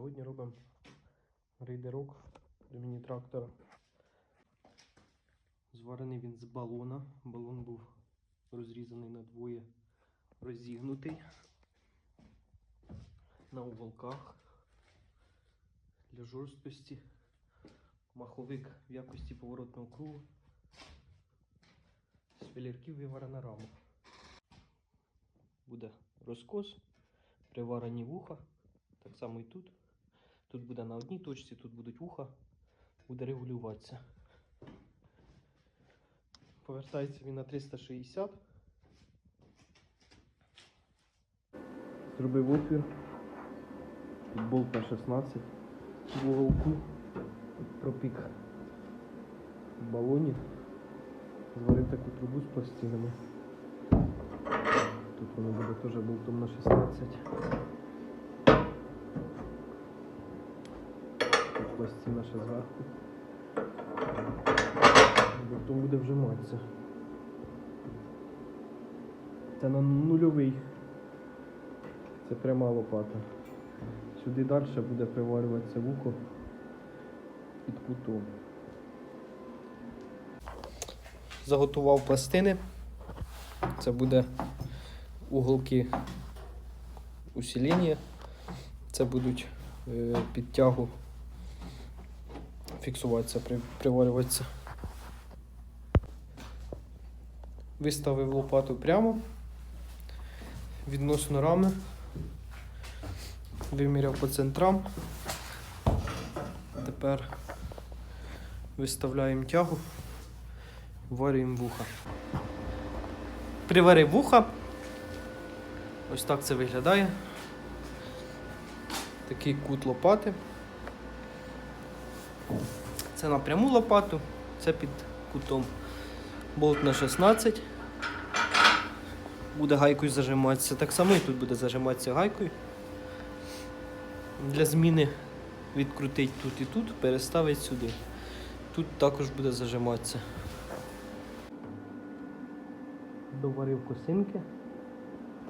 Сьогодні робимо рейдерок до міні-трактора. Зварений він з балона. Балон був розрізаний на двоє, розігнутий на уголках для жорсткості. Маховик в якості поворотного кругу. З філірків виварена рама. Буде розкос, приварені вуха. Так само і тут. Тут буде на одній точці, тут будуть вуха, буде регулюватися. Повертається він на 360. Зробив отвір. Тут болт на 16 в уголку. Пропік в балоні. Зварив таку трубу з пластинами. Тут воно буде теж болтом на 16. Пластина ще зверху. Потім буде вжиматися. Це на нульовий. Це пряма лопата. Сюди далі буде приварюватися вухо під кутом. Заготував пластини. Це буде уголки усилення. Це будуть е, під тягу фіксуватися, приварюватися. Виставив лопату прямо відносно рами. Виміряв по центрам. Тепер виставляємо тягу, варюємо вуха. Приварив вуха. Ось так це виглядає. Такий кут лопати. Це на пряму лопату, це під кутом. Болт на 16. Буде гайкою зажиматися. Так само і тут буде зажиматися гайкою. Для зміни відкрутить тут і тут, переставить сюди. Тут також буде зажиматися. Доварив косинки,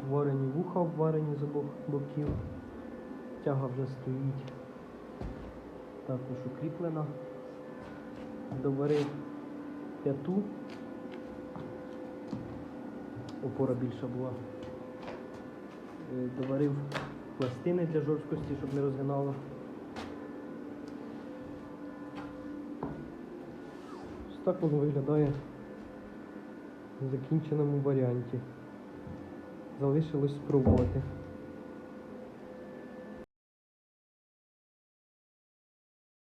варені вуха обварені з обох боків. Тяга вже стоїть. Також укріплена. Доварив п'яту. Опора більша була. Е, Доварив пластини для жорсткості, щоб не розгинало. Ось так воно виглядає в закінченому варіанті. Залишилось спробувати.